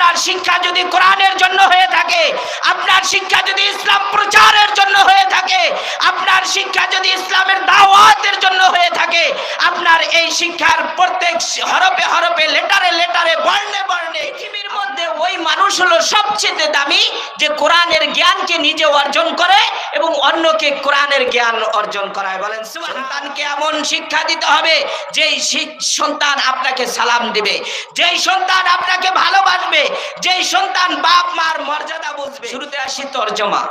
আপনার শিক্ষা যদি কোরআনের জন্য হয়ে থাকে, আপনার শিক্ষা যদি ইসলাম প্রচারের জন্য হয়ে থাকে, আপনার শিক্ষা যদি ইসলামের দাওয়াতের জন্য হয়ে থাকে, আপনার এই শিক্ষার প্রত্যেক হরপে হরপে, লেটারে লেটারে, বর্ণে বর্ণে মধ্যে ওই মানুষ হলো সবচেয়ে দামি যে কোরআনের জ্ঞানকে নিজে অর্জন করে এবং অন্যকে কোরআনের জ্ঞান অর্জন করায়। বলেন সন্তানকে এমন শিক্ষা দিতে হবে যেই সন্তান আপনাকে সালাম দিবে, যেই সন্তান আপনাকে ভালোবাসবে, যেই সন্তান বাপ, মার মর্যাদা বুঝবে। শুরুতে আসি তর্জমা।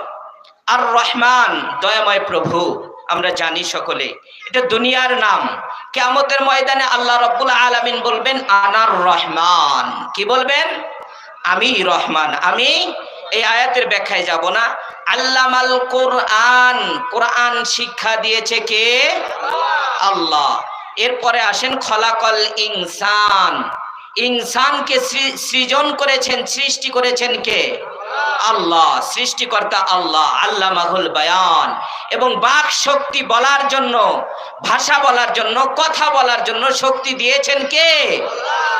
আর রহমান দয়াময় প্রভু, আমরা জানি সকলে। এটা দুনিয়ার নাম। কেয়ামতের ময়দানে আল্লাহ রব্বুল আলামিন বলবেন, আনার রহমান। কি বলবেন? আমি রহমান, আমি এই আয়াতের ব্যাখ্যায় যাব না। আল্লামাল কোরআন কোরআন শিক্ষা দিয়েছে কে? আল্লাহ। এরপরে আসেন খলাকল ইনসান। ইনসানকে সৃজন করেছেন, সৃষ্টি করেছেন কে? আল্লাহ, সৃষ্টিকর্তা আল্লাহ আল্লাহ মাহুল বায়ান। এবং বাক শক্তি বলার জন্য, ভাষা বলার জন্য, কথা বলার জন্য শক্তি দিয়েছেন কে?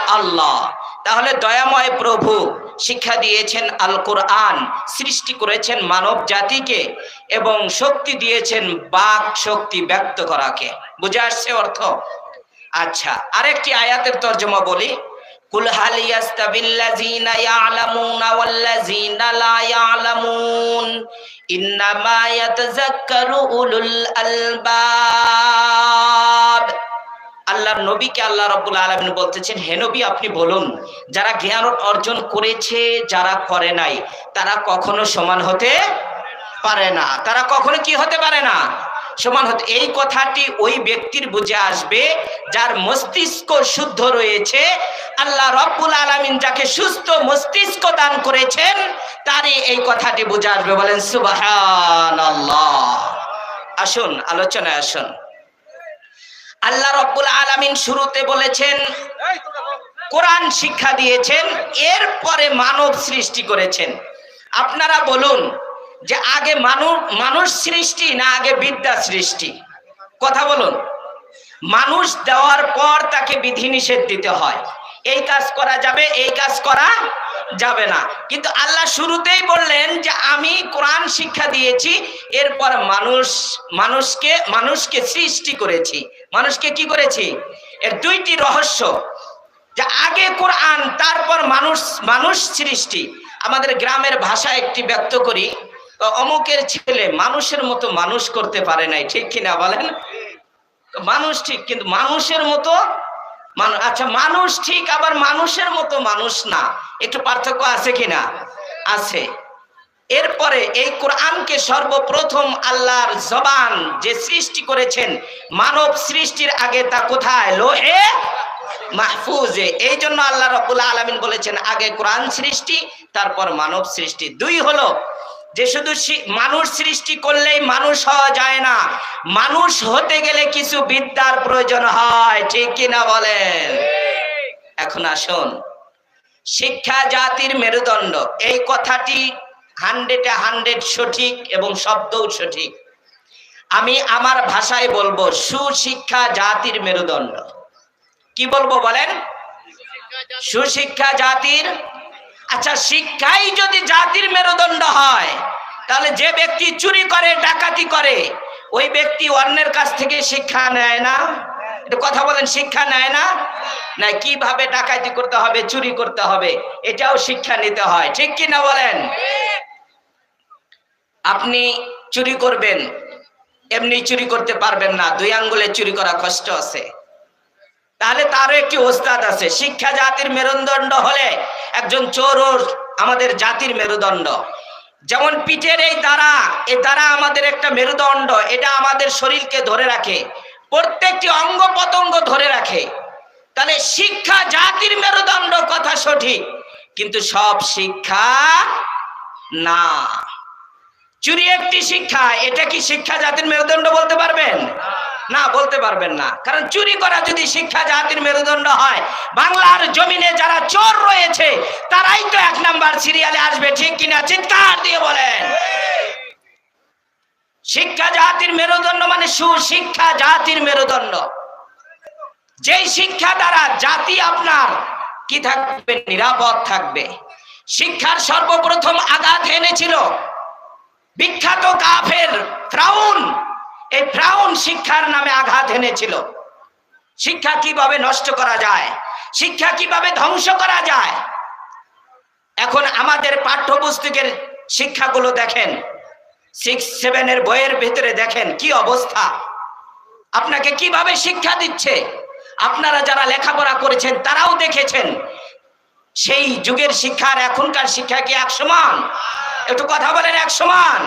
আল্লাহ। তাহলে দয়াময় প্রভু শিক্ষা দিয়েছেন আল কোরআন সৃষ্টি করেছেন মানব জাতিকে এবং শক্তি দিয়েছেন বাক শক্তি ব্যক্ত করাকে। বুঝে আসছে অর্থ? আচ্ছা আরেকটি আয়াতের তর্জমা বলি। কুল উলুল আলবাব। আল্লাহর নবীকে আল্লাহ রাব্বুল আলামিন বলতেছেন, হে নবী, আপনি বলুন, যারা জ্ঞান অর্জন করেছে, যারা করে নাই, তারা কখনো সমান হতে পারে না। তারা কখনো কি হতে পারে না? সমান হতে, এই কথাটি ওই ব্যক্তির বুঝে আসবে, যার মস্তিষ্ক শুদ্ধ রয়েছে। আল্লাহ রব্বুল আলামিন যাকে সুস্থ মস্তিষ্ক দান করেছেন, তারই এই কথাটি বুঝে আসবে, বলেন, সুবহানাল্লাহ। আসুন, আলোচনায় আসুন। আল্লাহ রব্বুল আলামিন শুরুতে বলেছেন কোরআন শিক্ষা দিয়েছেন এরপরে মানব সৃষ্টি করেছেন। আপনারা বলুন যে আগে মানুষ মানুষ সৃষ্টি না আগে বিদ্যা সৃষ্টি? কথা বলুন। মানুষ দেওয়ার পর তাকে বিধিনিষেধ দিতে হয়। এই কাজ করা যাবে এই কাজ করা যাবে না। কিন্তু আল্লাহ শুরুতেই বললেন যে, আমি কোরআন শিক্ষা দিয়েছি, এরপর মানুষ, মানুষকে মানুষকে সৃষ্টি করেছি। মানুষকে কি করেছি? এর দুইটি রহস্য। যে আগে কোরআন, তারপর মানুষ মানুষ সৃষ্টি। আমাদের গ্রামের ভাষা একটি ব্যক্ত করি অমুকের ছেলে মানুষের মতো মানুষ করতে পারে নাই, ঠিক কিনা বলেন? মানুষ ঠিক, কিন্তু মানুষের মতো আচ্ছা মানুষ ঠিক, আবার মানুষের মতো মানুষ না। একটু পার্থক্য আছে কিনা? আছে। এরপরে এই কোরআনকে সর্বপ্রথম আল্লাহর জবান যে সৃষ্টি করেছেন, মানব সৃষ্টির আগে তা কোথায়? লোহে মাহফুজে। এই জন্য আল্লাহ রব্বুল আলমিন বলেছেন, আগে কোরআন সৃষ্টি, তারপর মানব সৃষ্টি। দুই হলো যে শুধু মানুষ সৃষ্টি করলেই মানুষ হওয়া যায় না। মানুষ হতে গেলে কিছু বিদ্যার প্রয়োজন হয় ঠিক কিনা বলেন? এখন আসুন। শিক্ষা জাতির মেরুদণ্ড এই কথাটি হান্ড্রেডে হান্ড্রেড সঠিক এবং শব্দও সঠিক। আমি আমার ভাষায় বলব সুশিক্ষা জাতির মেরুদণ্ড। কি বলব বলেন? সুশিক্ষা জাতির আচ্ছা শিক্ষাই যদি জাতির মেরুদণ্ড হয়, তাহলে যে ব্যক্তি চুরি করে, ডাকাতি করে, ওই ব্যক্তি অন্যের কাছ থেকে শিক্ষা নেয় না? কথা বলেন, শিক্ষা নেয় না? না, কীভাবে ডাকাতি করতে হবে, চুরি করতে হবে, এটাও শিক্ষা নিতে হয়, ঠিক কি না বলেন? আপনি চুরি করবেন, এমনি চুরি করতে পারবেন না, দুই আঙ্গুলে চুরি করা কষ্ট আছে। তাহলে তারও একটি ওস্তাদ আছে। শিক্ষা জাতির মেরুদণ্ড হলে একজন চোরও আমাদের জাতির মেরুদণ্ড। যেমন পিঠের এই দ্বারা, এ দ্বারা আমাদের একটা মেরুদণ্ড, এটা আমাদের শরীরকে ধরে রাখে। প্রত্যেকটি অঙ্গ পতঙ্গ ধরে রাখে। তাহলে শিক্ষা জাতির মেরুদণ্ড কথা সঠিক, কিন্তু সব শিক্ষা না। চুরি একটি শিক্ষা, এটা কি শিক্ষা জাতির মেরুদণ্ড বলতে পারবেন? না বলতে পারবেন না। কারণ চুরি করা যদি শিক্ষা জাতির মেরুদণ্ড হয়, বাংলার জমিনে যারা চোর রয়েছে, তারাই তো এক নাম্বার সিরিয়ালে আসবে, ঠিক কিনা চিৎকার দিয়ে বলেন। শিক্ষা জাতির মেরুদণ্ড মানে সুশিক্ষা জাতির মেরুদণ্ড। যেই শিক্ষা দ্বারা জাতি আপনার কি থাকবে? নিরাপদ থাকবে। শিক্ষার সর্বপ্রথম আঘাত এনেছিল বিখ্যাত কাফের ফ্রাউন। এই ফ্রাউন শিক্ষার নামে আঘাত এনেছিল। শিক্ষা কীভাবে নষ্ট করা যায়? শিক্ষা কীভাবে ধ্বংস করা যায়? এখন আমাদের পাঠ্যপুস্তকের শিক্ষাগুলো দেখেন। সিক্স সেভেনের বইয়ের ভিতরে দেখেন কি অবস্থা। আপনাকে কীভাবে শিক্ষা দিচ্ছে? আপনারা যারা লেখাপড়া করেছেন, তারাও দেখেছেন। সেই যুগের শিক্ষা আর এখনকার শিক্ষা কি এক সমান একটু কথা বলেন এক সমান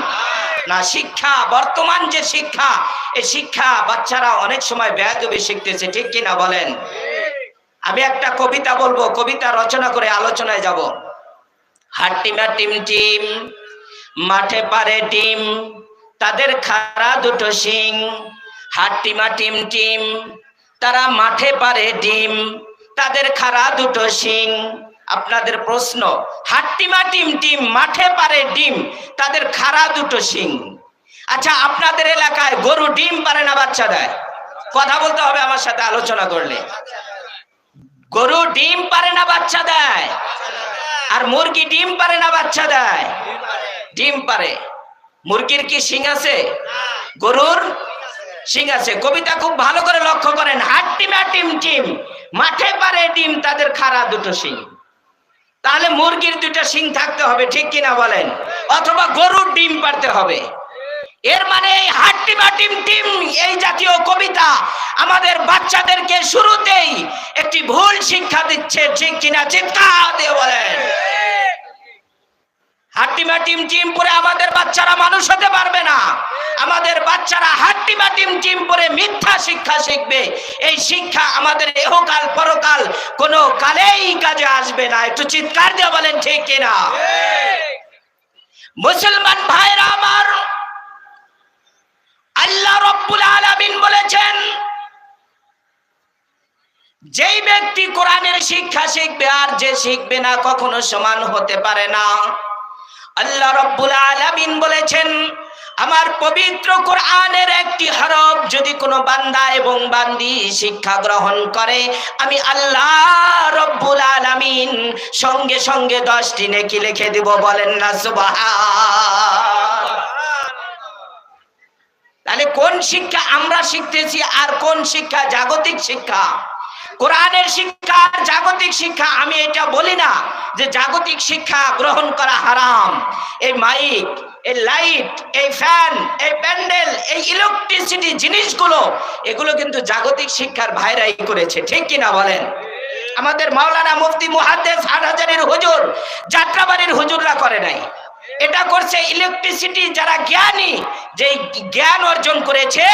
না, শিক্ষা, বর্তমান যে শিক্ষা, এই শিক্ষা বাচ্চারা অনেক সময় বেয়াদবি শিখতেছে, ঠিক কিনা বলেন? আমি একটা কবিতা বলব, কবিতা রচনা করে আলোচনায় যাব। হাট্টিমা টিম টিম, মাঠে পারে টিম, তাদের খাড়া দুটো শিং। হাট্টিমা টিম টিম, তারা মাঠে পারে ডিম, তাদের খাড়া দুটো শিং। আপনাদের প্রশ্ন, হাট্টিমা টিম টিম মাঠে পারে ডিম, তাদের খাড়া দুটো শিং। আচ্ছা আপনাদের এলাকায় গরু ডিম পারে না বাচ্চা দেয়? কথা বলতে হবে আমার সাথে, আলোচনা করলে। গরু ডিম পারে না বাচ্চা দেয়? আর মুরগি ডিম পারে না বাচ্চা দেয়? ডিম পারে। মুরগির কি শিং আছে? গরুর শিং আছে। কবিতা খুব ভালো করে লক্ষ্য করেন। হাট্টিমা টিম টিম মাঠে পারে ডিম, তাদের খাড়া দুটো শিং। তাহলে মুরগির দুটো শিং থাকতে হবে, ঠিক কিনা বলেন? অথবা গরুর ডিম পারতে হবে। এর মানে এই হাট্টিমা টিম টিম, এই জাতীয় কবিতা আমাদের বাচ্চাদেরকে শুরুতেই একটি ভুল শিক্ষা দিচ্ছে, ঠিক কিনা? চিৎকার দিয়ে বলেন। হাট্টিমা টিম টিম পরে আমাদের বাচ্চারা মানুষ হতে পারবে না। আমাদের বাচ্চারা হাট্টিমা টিম টিম পরে মিথ্যা শিক্ষা শিখবে। এই শিক্ষা আমাদের এহকাল, পরকাল কোনো কালেই কাজে আসবে না। একটু চিৎকার দিয়ে বলেন, ঠিক কিনা মুসলমান ভাইরা আমার, আল্লাহ রব্বুল আলামিন বলেছেন, যেই ব্যক্তি কোরআনের শিক্ষা শিখবে আর যে শিখবে না কখনো সমান হতে পারে না। আল্লাহ রব্বুল আলামিন বলেছেন, আমার পবিত্র কোরআনের একটি হরফ যদি কোনো বান্দা এবং বান্দি শিক্ষা গ্রহণ করে, আমি আল্লাহ রব্বুল আলামিন সঙ্গে সঙ্গে দশটি নেকি লিখে দিব। বলেন না সুবহান তাহলে কোন শিক্ষা আমরা শিখতেছি আর কোন শিক্ষা জাগতিক শিক্ষা? কোরআনের শিক্ষা জাগতিক শিক্ষা, আমি এটা বলি না যে জাগতিক শিক্ষা গ্রহণ করা হারাম। এই মাইক, এই লাইট, এই ফ্যান, এই প্যান্ডেল, এই ইলেকট্রিসিটি জিনিসগুলো, এগুলো কিন্তু জাগতিক শিক্ষার ভাইরাই করেছে। ঠিক কিনা বলেন? আমাদের মাওলানা মুফতি মুহাদ্দেস হাজারের হুজুর, যাত্রাবাড়ির হুজুররা করে নাই। এটা করছে ইলেকট্রিসিটি যারা জ্ঞানী যে জ্ঞান অর্জন করেছে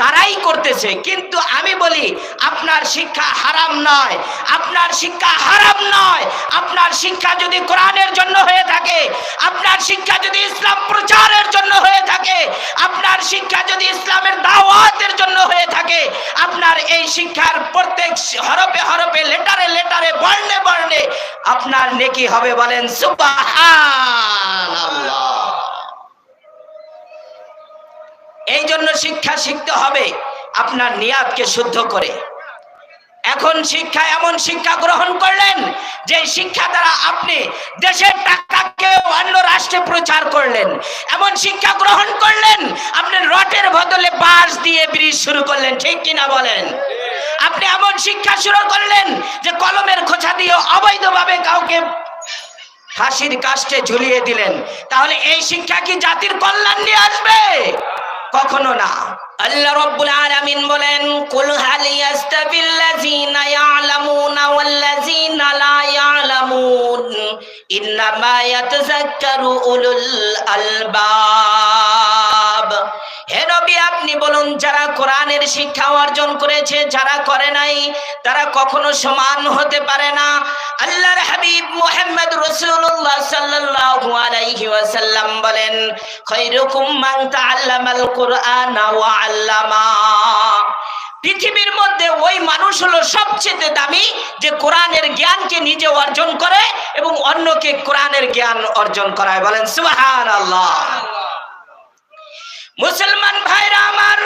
তারাই করতেছে। কিন্তু আমি বলি, আপনার শিক্ষা হারাম নয়। আপনার শিক্ষা হারাম নয়। আপনার শিক্ষা যদি কোরআনের জন্য হয়ে থাকে, আপনার শিক্ষা যদি ইসলাম প্রচারের জন্য হয়ে থাকে, আপনার শিক্ষা যদি ইসলামের দাওয়াতের জন্য হয়ে থাকে, আপনার এই শিক্ষার প্রত্যেক হরপে হরপে, লেটারে লেটারে, বর্ণে বর্ণে আপনার নেকি হবে বলেন, সুবহানাল্লাহ। এই জন্য শিক্ষা শিখতে হবে আপনার নিয়াদকে শুদ্ধ করে। এখন শিক্ষা এমন শিক্ষা গ্রহণ করলেন, যে শিক্ষা দ্বারা আপনি দেশের টাকাকে অন্য রাষ্ট্রে প্রচার করলেন। এমন শিক্ষা গ্রহণ করলেন, আপনি রটের বদলে বাঁশ দিয়ে ব্রিজ শুরু করলেন, ঠিক কিনা বলেন? আপনি এমন শিক্ষা শুরু করলেন, যে কলমের খোঁচা দিয়ে অবৈধভাবে কাউকে ফাঁসির কাস্টে ঝুলিয়ে দিলেন। তাহলে এই শিক্ষা কি জাতির কল্যাণ নিয়ে আসবে? কখনো না। আল্লাহ রব্বুল আলামিন বলেন, কুল হাল ইয়াস্তাবিল্লাযিনা ইয়ালামুনা ওয়াল্লাযিনা লা ইয়ালামুন, ইন্নামা ইয়াতাযাক্কারু উলুল আলবাব। হে আপনি বলুন, যারা কোরআনের শিক্ষা অর্জন করেছে, যারা করে নাই, তারা কখনো সমান হতে পারে না। আল্লাহর হাবিব মুহাম্মদ রাসূলুল্লাহ সাল্লাল্লাহু আলাইহি ওয়াসাল্লাম বলেন খায়রুকুম মান তাআল্লামাল কুরআনা ওয়া আল্লামা। পৃথিবীর মধ্যে ওই মানুষ হলো সবচেয়ে দামি যে কোরআনের জ্ঞানকে নিজে অর্জন করে এবং অন্যকে কোরআনের জ্ঞান অর্জন করায়। বলেন, সুবহানাল্লাহ। মুসলমান ভাইরা আমার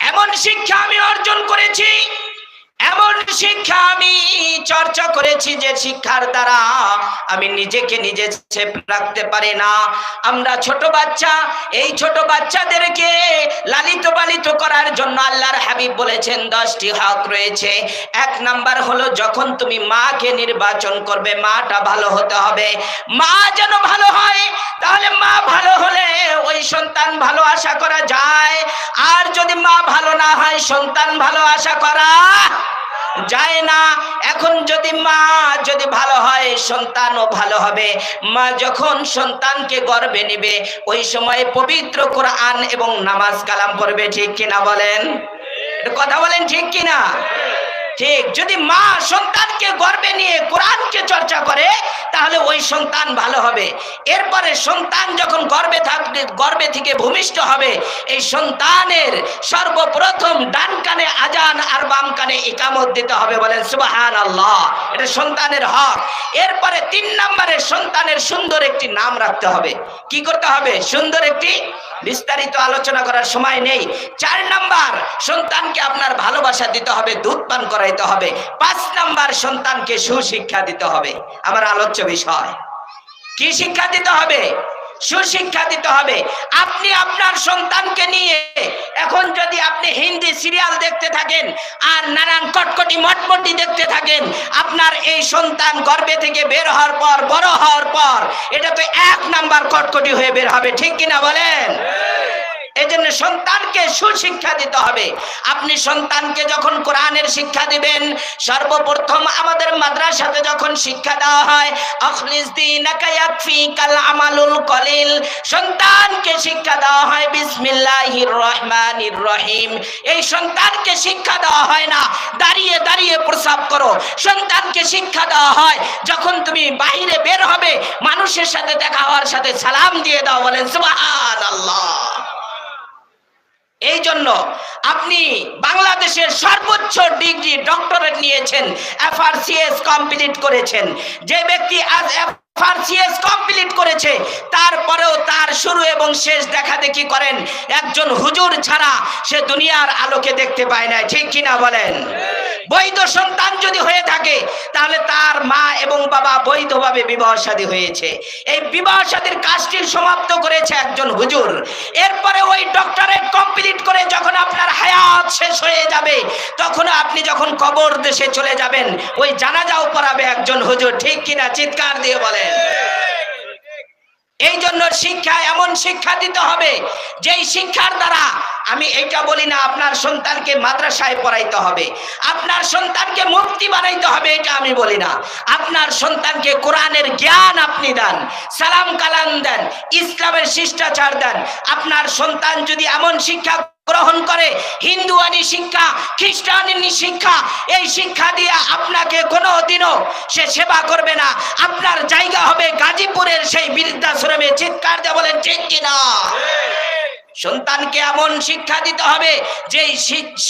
এমন শিক্ষা আমি অর্জন করেছি শিক্ষা আমি চর্চা করেছি যে শিক্ষার দ্বারা আমি নিজেকে নিজে রাখতে পারি না। আমরা ছোট বাচ্চা, এই ছোট বাচ্চাদেরকে লালিত পালিত করার জন্য আল্লাহর হাবিব বলেছেন, দশটি হক রয়েছে। এক নাম্বার হলো, যখন তুমি মাকে নির্বাচন করবে, মাটা ভালো হতে হবে। মা যেন ভালো হয়, তাহলে মা ভালো হলে ওই সন্তান ভালো আশা করা যায়। আর যদি মা ভালো না হয়, সন্তান ভালো আশা করা যায় না। এখন যদি মা যদি ভালো হয়, সন্তানও ভালো হবে। মা যখন সন্তানকে গর্বে নিবে, ওই সময় পবিত্র কোরআন এবং নামাজ কালাম পড়বে ঠিক কিনা বলেন? কথা বলেন ঠিক কিনা? ঠিক, যদি মা সন্তানকে গর্বে নিয়ে কোরআনকে চর্চা করে, তাহলে ওই সন্তান ভালো হবে। এরপরে সন্তান যখন গর্বে থাকবে, গর্বে থেকে ভূমিষ্ঠ হবে, এই সন্তানের সর্বপ্রথম ডান কানে আজান আর বাম কানে ইকামত দিতে হবে বলেন সুবাহান আল্লাহ এটা সন্তানের হক। এরপরে তিন নম্বরে সন্তানের সুন্দর একটি নাম রাখতে হবে। কি করতে হবে? সুন্দর একটি বিস্তারিত আলোচনা করার সময় নেই। চার নাম্বার, সন্তানকে আপনার ভালোবাসা দিতে হবে, দুধ পান করাইতে হবে। পাঁচ নাম্বার, সন্তানকে সুশিক্ষা দিতে হবে। আমার আলোচ্য বিষয়, কি শিক্ষা দিতে হবে? সুশিক্ষা দিতে হবে। আপনি আপনার সন্তানকে নিয়ে এখন যদি আপনি হিন্দি সিরিয়াল দেখতে থাকেন আর নানান কটকটি মটমটি দেখতে থাকেন, আপনার এই সন্তান গর্বে থেকে বের হওয়ার পর, বড় হওয়ার পর, এটা তো এক নাম্বার কটকটি হয়ে বের হবে, ঠিক কিনা বলেন? এই জন্য সন্তানকে সুশিক্ষা দিতে হবে। আপনি সন্তানকে যখন কোরআনের শিক্ষা দিবেন, সর্বপ্রথম আমাদের মাদ্রাসাতে যখন শিক্ষা দেওয়া হয় আখলিস ইয়াকফিকাল আমালুল কলিল সন্তানকে শিক্ষা দেওয়া হয়, বিসমিল্লাহির রহমানির রহিম এই সন্তানকে শিক্ষা দেওয়া হয় না, দাঁড়িয়ে দাঁড়িয়ে প্রসাব করো। সন্তানকে শিক্ষা দেওয়া হয়, যখন তুমি বাইরে বের হবে, মানুষের সাথে দেখা হওয়ার সাথে সালাম দিয়ে দাও, বলেন সুবহানাল্লাহ। এই জন্য আপনি বাংলাদেশের সর্বোচ্চ ডিগ্রি ডক্টরেট নিয়েছেন, এফআরসিএস কমপ্লিট করেছেন। যে ব্যক্তি আজ এফআরসিএস কমপ্লিট করেছে, তারপরেও তার শুরু এবং শেষ দেখা দেখি করেন। একজন হুজুর ছাড়া সে দুনিয়ার আলোকে দেখতে পায় না ঠিক কিনা বলেন? বৈধ সন্তান যদি হয়ে থাকে, তাহলে তার মা এবং বাবা বৈধভাবে বিবাহ শাদী হয়েছে। এই বিবাহ শাদীর কাজটি সমাপ্ত করেছে একজন হুজুর। এরপরে ওই ডক্টরেট কমপ্লিট করে যখন আপনার হায়াত শেষ হয়ে যাবে, তখন আপনি যখন কবর দেশে চলে যাবেন, ওই জানাজাও পড়াবে একজন হুজুর। ঠিক কিনা? চিৎকার দিয়ে বলেন। এই জন্য শিক্ষা এমন শিক্ষা দিতে হবে, যেই শিক্ষার দ্বারা আমি এটা বলি না, আপনার সন্তানকে মাদ্রাসায় পড়াইতে হবে, আপনার সন্তানকে মুক্তি বানাইতে হবে, এটা আমি বলি না। আপনার সন্তানকে কোরআনের জ্ঞান আপনি দেন, সালাম কালাম দেন, ইসলামের শিষ্টাচার দেন। আপনার সন্তান যদি এমন শিক্ষা গ্রহণ করে, হিন্দুয়ানি শিক্ষা, খ্রিস্টানি শিক্ষা, এই শিক্ষা দিয়ে আপনাকে কোনো দিনও সে সেবা করবে না। আপনার সেই বৃদ্ধাশ্রমে চিৎকার দিয়ে বলেন ঠিক কিনা সন্তানকে এমন শিক্ষা দিতে হবে, যেই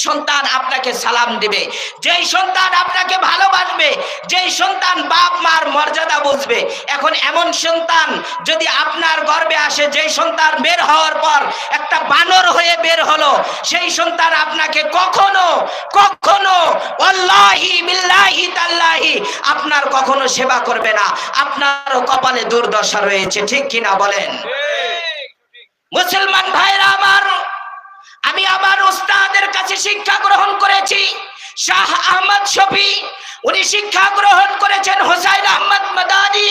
সন্তান আপনাকে সালাম দিবে, যেই সন্তান আপনাকে ভালোবাসবে, যেই সন্তান বাপ মার মর্যাদা বুঝবে। এখন এমন সন্তান যদি আপনার গর্বে আসে, যেই সন্তান বের হওয়ার পর একটা বানর হয়ে বের হলো, সেই সন্তান আপনাকে কখনো কখনো অল্লাহি বিল্লাহি তাল্লাহি আপনার কখনো সেবা করবে না। আপনারও কপালে দুর্দশা রয়েছে, ঠিক কিনা বলেন? মুসলমান ভাইরা আমার আমি আমার ওস্তাদের কাছে শিক্ষা গ্রহণ করেছি শাহ আহমদ শফি উনি শিক্ষা গ্রহণ করেছেন হোসাইন আহমদ মাদানি।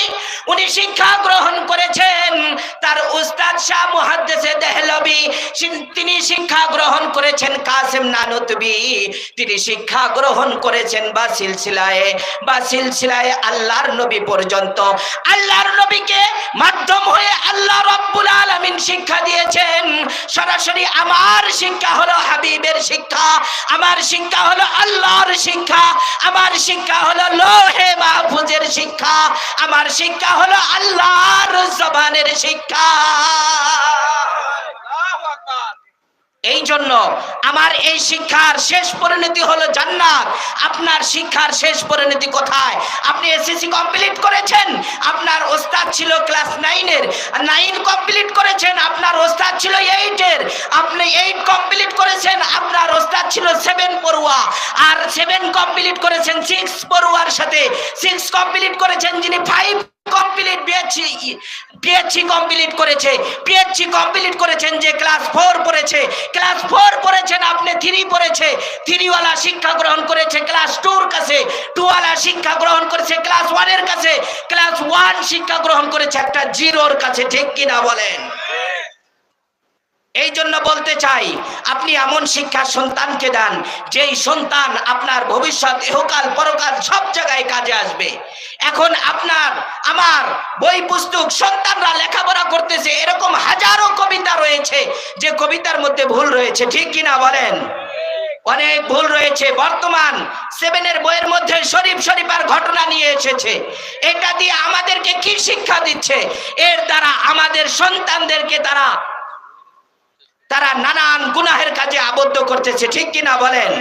উনি শিক্ষা গ্রহণ করেছেন তার উস্তাদ শাহ মুহাদ্দিসে দেহলবি। তিনি শিক্ষা গ্রহণ করেছেন কাসিম নানুতবি। তিনি শিক্ষা গ্রহণ করেছেন বা সিলসিলায় বা সিলসিলায় আল্লাহর নবী পর্যন্ত। আল্লাহর নবীকে মাধ্যম হয়ে আল্লাহ রব্বুল আলামিন শিক্ষা দিয়েছেন। সরাসরি আমার শিক্ষা হলো হাবিবের শিক্ষা। আমার শিক্ষা হলো আল্লাহর শিক্ষা। আমার শিক্ষা হলো লোহে মাহফুজের শিক্ষা। আমার শিক্ষা হলো আল্লাহর জবানের শিক্ষা। এই জন্য আমার এই শিক্ষার শেষ পরিণতি হলো জান্নাত। আপনার শিক্ষার শেষ পরিণতি কোথায়? আপনি এসএসসি কমপ্লিট করেছেন? আপনার ওস্তাদ ছিল ক্লাস নাইনের নাইন কমপ্লিট করেছেন? আপনার ওস্তাদ ছিল এইটের আপনি এইট কমপ্লিট করেছেন? আপনার ওস্তাদ ছিল সেভেন পড়ুয়া। আর সেভেন কমপ্লিট করেছেন সিক্স পড়ুয়ার সাথে। সিক্স কমপ্লিট করেছেন যিনি five complete BSc PHC complete করেছে পিএইচসি কমপ্লিট করেছেন যে ক্লাস ফোর পড়েছে ক্লাস ফোর পড়েছেন, আপনি থ্রি পড়েছে থ্রিওয়ালা শিক্ষা গ্রহণ করেছে ক্লাস টুর কাছে টুওয়ালা শিক্ষা গ্রহণ করেছে ক্লাস ওয়ানের কাছে ক্লাস ওয়ান শিক্ষা গ্রহণ করেছে, একটা জিরোর কাছে, ঠিক কিনা বলেন? এই জন্য বলতে চাই, আপনি এমন শিক্ষা সন্তানকে দেন, যেই সন্তান আপনার ভবিষ্যৎ ইহকাল পরকাল সব জায়গায় কাজে আসবে। এখন আপনার, আমার বই পুস্তক সন্তানরা লেখাপড়া করতেছে, এরকম হাজারো কবিতা রয়েছে, যে কবিতার মধ্যে ভুল রয়েছে, ঠিক কিনা বলেন? অনেক ভুল রয়েছে। বর্তমান সেভেনের বইয়ের মধ্যে শরীফ শরীফার ঘটনা নিয়ে এসেছে। এটা দিয়ে আমাদেরকে কি শিক্ষা দিচ্ছে? এর দ্বারা আমাদের সন্তানদেরকে তারা তারা নানান গুনাহের কাজে আবদ্ধ করতেছে ঠিক কিনা বলেন?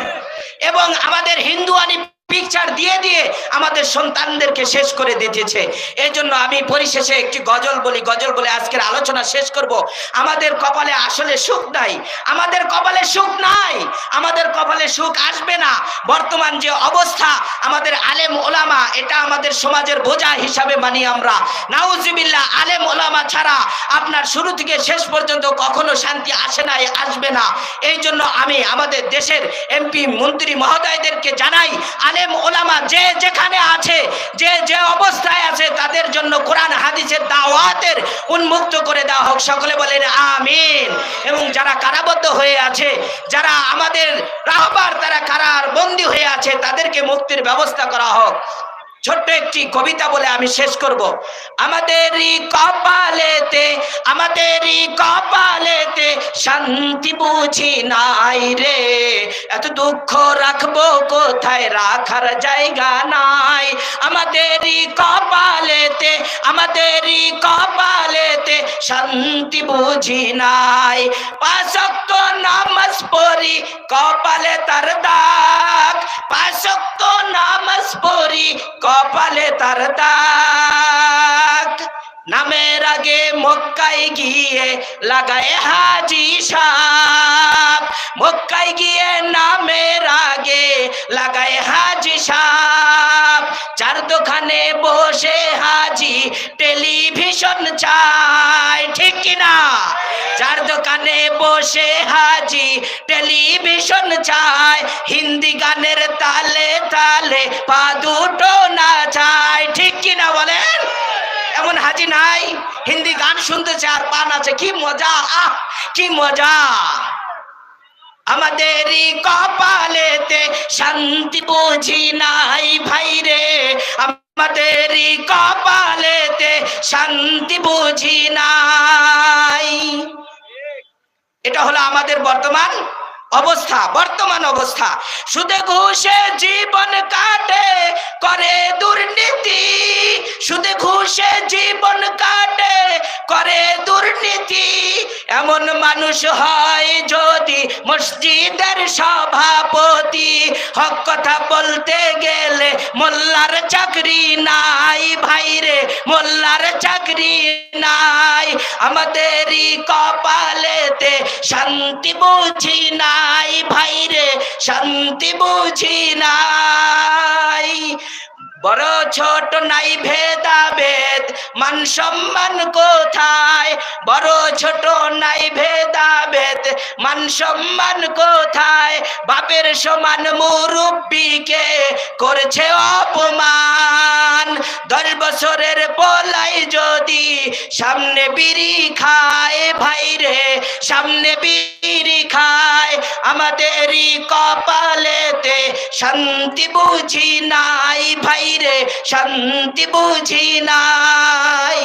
এবং আমাদের হিন্দুয়ানি পিকচার দিয়ে দিয়ে আমাদের সন্তানদেরকে শেষ করে দিতেছে এই জন্য আমি পরিশেষে একটি গজল বলি। গজল বলে আজকের আলোচনা শেষ করব। আমাদের কপালে আসলে সুখ নাই। আমাদের কপালে সুখ নাই। আমাদের কপালে সুখ আসবে না। বর্তমান যে অবস্থা, আমাদের আলেম ওলামা, এটা আমাদের সমাজের বোঝা হিসাবে মানি আমরা। নাউজিবিল্লাহ, আলেম ওলামা ছাড়া আপনার শুরু থেকে শেষ পর্যন্ত কখনো শান্তি আসে নাই, আসবে না। এই জন্য আমি আমাদের দেশের এমপি, মন্ত্রী, মহোদয়দেরকে জানাই, আলেম ওলামা যে যেখানে আছে, যে যে অবস্থায় আছে, তাদের জন্য কোরআন, হাদিসের দাওয়াতের উন্মুক্ত করে দেওয়া হোক। সকলে বলেন আমিন। এবং যারা কারাবদ্ধ হয়ে আছে, যারা আমাদের রাহবার, তারা কারার বন্দী হয়ে আছে, তাদেরকে মুক্তির ব্যবস্থা করা হোক। ছোট্ট একটি কবিতা বলে আমি শেষ করব। আমাদেরই কপালেতে আমাদেরই কপালেতে শান্তি বুঝি নাই রে। এত দুঃখ রাখব কোথায়? রাখার জায়গা নাই। আমাদেরই কপালেতে আমাদেরই কপালেতে শান্তি বুঝি নাই। পাশক্ত নামাজ পড়ি, কপালে তার দাগ। পাশক্ত নামাজ পড়ি, কপালে তার দাগ। নামের আগে মক্কায় গিয়ে লাগায় হাজি সাপ। মক্কায় গিয়ে নামের আগে লাগায় হাজি সাপ। চার দোকানে বসে হাজি টেলিভিশন চাই ঠিক কিনা চার দোকানে বসে হাজি টেলিভিশন চায়, হিন্দি গানের তালে তালে পা দুটো না চায় ঠিক কিনা বলেন? এমন হাজি নাই, হিন্দি গান শুনতেছে আর পান আছে, কি মজা, আহ, কি মজা। আমাদেরই কপালেতে শান্তি বুঝি নাই ভাই রে আমাদেরই কপালেতে শান্তি বুঝি নাই। এটা হলো আমাদের বর্তমান অবস্থা, বর্তমান অবস্থা। সুদে ঘুষে জীবন কাটে, করে দুর্নীতি। সুদে ঘুষে জীবন কাটে, করে দুর্নীতি। এমন মানুষ হয় যদি মসজিদের সভাপতি। হক কথা বলতে গেলে মোল্লার চাকরি নাই ভাইরে মোল্লার চাকরি নাই। আমাদেরই কপালেতে শান্তি বুঝি নাই ভাইরে শান্তি বুঝি নাই। বড় ছোট নাই ভেদাভেদ, মান সম্মান কোথায়? বড় ছোট নাই ভেদাভেদ, মান সম্মান কোথায়? বাপের সমান মুরব্বীকে করছে অপমান। দশ বছরের পোলাই যদি সামনে বিড়ি খায় ভাইরে সামনে বিড়ি খায়। আমাদেরই কপালেতে শান্তি বুঝি নাই বাইরে শান্তি বুঝি নাই।